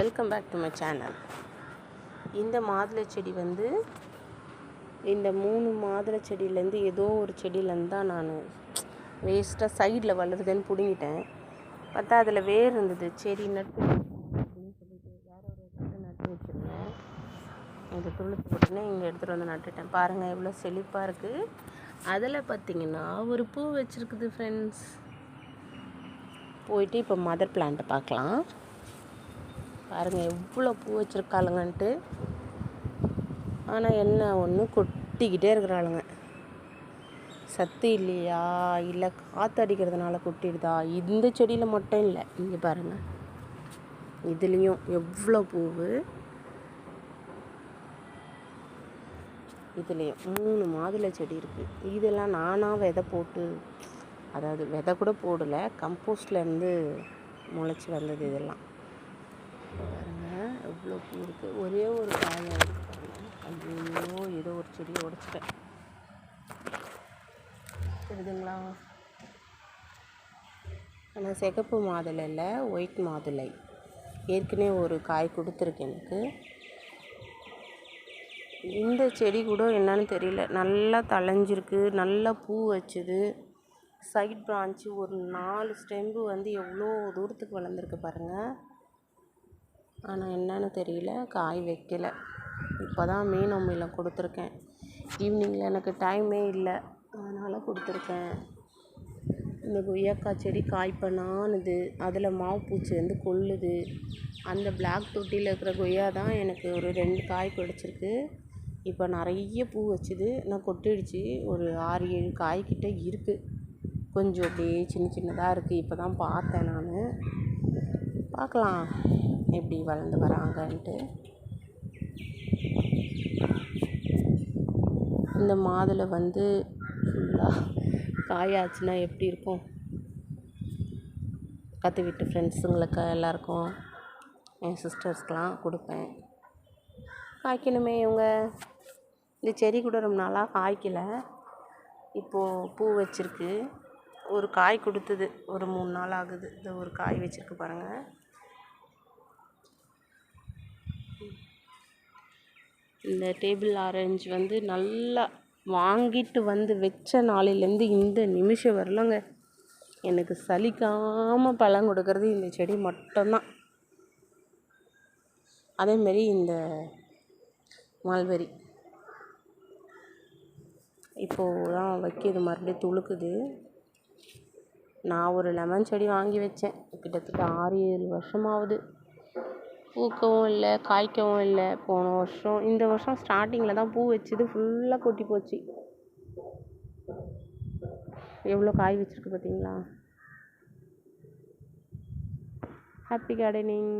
Welcome back to my channel இந்த மாதுளை செடி வந்து இந்த மூணு மாதுளை செடியிலேருந்து ஏதோ ஒரு செடியிலேருந்து தான் நான் வேஸ்ட்டாக சைடில் வளருதுன்னு பிடுங்கிட்டேன். பார்த்தா அதில் வேர் இருந்தது. செடி நட்டு அப்படின்னு சொல்லிட்டு வேற ஒரு இடத்துல நட்டு வச்சுருந்தேன். இந்த துளுத்து போட்டுன்னு இங்கே எடுத்துகிட்டு வந்து நட்டுட்டேன். பாருங்கள் எவ்வளோ செழிப்பாக இருக்குது அதில் பார்த்தீங்கன்னா ஒரு பூ வச்சுருக்குது ஃப்ரெண்ட்ஸ் போயிட்டு இப்போ மதர் பிளான்ட்டை பார்க்கலாம். பாருங்கள் எவ்வளோ பூ வச்சுருக்காளுங்கன்ட்டு. ஆனால் என்ன ஒன்று கொட்டிக்கிட்டே இருக்கிறாளுங்க. சத்து இல்லையா? இல்லை காற்று அடிக்கிறதுனால கொட்டிடுதா? இந்த செடியில் மட்டும் இல்லை. இங்கே பாருங்கள் இதுலேயும் எவ்வளோ பூவு? இதுலேயும் மூணு மாதுளை செடி இருக்குது இதெல்லாம் நானாக விதை போட்டு அதாவது விதை கூட போடலை கம்போஸ்ட்லேருந்து முளைச்சி வந்தது இதெல்லாம். எவ்வளோ பூ இருக்குது ஒரே ஒரு காயாக இருக்குது பாருங்க. ஐயோ ஏதோ ஒரு செடியை உடச்சிட்டேன். தெரியுதுங்களா? ஆனால் சிகப்பு மாதுளை இல்லை ஒயிட் மாதுளை. ஏற்கனவே ஒரு காய் கொடுத்துருக்கு எனக்கு. இந்த செடி கூட என்னன்னு தெரியல. நல்லா தழைஞ்சிருக்கு நல்லா பூ வச்சுது. சைட் பிரான்ச்சு ஒரு நாலு ஸ்டெம்பு வந்து எவ்வளோ தூரத்துக்கு வளர்ந்துருக்கு பாருங்கள் ஆனால் என்னன்னு தெரியல. காய் வைக்கல. இப்போ தான் மீன் அம்மையில் கொடுத்துருக்கேன். ஈவினிங்கில் எனக்கு டைமே இல்லை. அதனால் கொடுத்துருக்கேன். இந்த கொய்யாக்காய் செடி காய் பண்ணானுது. அதில் மாவு பூச்சி வந்து கொல்லுது அந்த பிளாக் தொட்டியில் இருக்கிற கொய்யா தான் எனக்கு ஒரு ரெண்டு காய் கிடச்சிருக்கு. இப்போ நிறைய பூ வச்சுது. நான் கொட்டிடுச்சு. ஒரு ஆறு ஏழு காய்கிட்ட இருக்குது கொஞ்சம் அப்படியே சின்ன சின்னதாக இருக்குது இப்போ தான் பார்த்தேன் நான். பார்க்கலாம். எப்படி வளர்ந்து வராங்கன்ட்டு. இந்த மாதுளை வந்து ஃபுல்லாக காயாச்சுன்னா எப்படி இருக்கும்? கற்று விட்டு ஃப்ரெண்ட்ஸுங்களுக்கு எல்லாருக்கும் என் சிஸ்டர்ஸ்க்கெலாம் கொடுப்பேன். காய்க்கணுமே இவங்க. இந்த செடி கூட ரொம்ப நாளாக காய்க்கலை. இப்போது பூ வச்சுருக்கு. ஒரு காய் கொடுத்தது. ஒரு மூணு நாள் ஆகுது. இந்த ஒரு காய் வச்சுருக்கு பாருங்கள் இந்த டேபிள் ஆரஞ்சு வந்து நல்லா வாங்கிட்டு வந்து வச்ச நாளிலேருந்து இந்த நிமிஷம் வரலங்க. எனக்கு சலிக்காமல் பழம் கொடுக்கறது இந்த செடி மட்டும்தான். அதேமாரி இந்த மல்பெரி. இப்போது தான் வைக்கிது மறுபடியும் துளுக்குது. நான் ஒரு லெமன் செடி வாங்கி வச்சேன். கிட்டத்தட்ட ஆறு ஏழு வருஷமாகுது பூக்கவும் இல்லை காய்க்கவும் இல்லை. போன வருஷம் இந்த வருஷம் ஸ்டார்டிங்கில் தான் பூ வச்சது ஃபுல்லாக கொட்டி போச்சு. எவ்வளோ காய் வச்சுருக்கு பார்த்தீங்களா? Happy gardening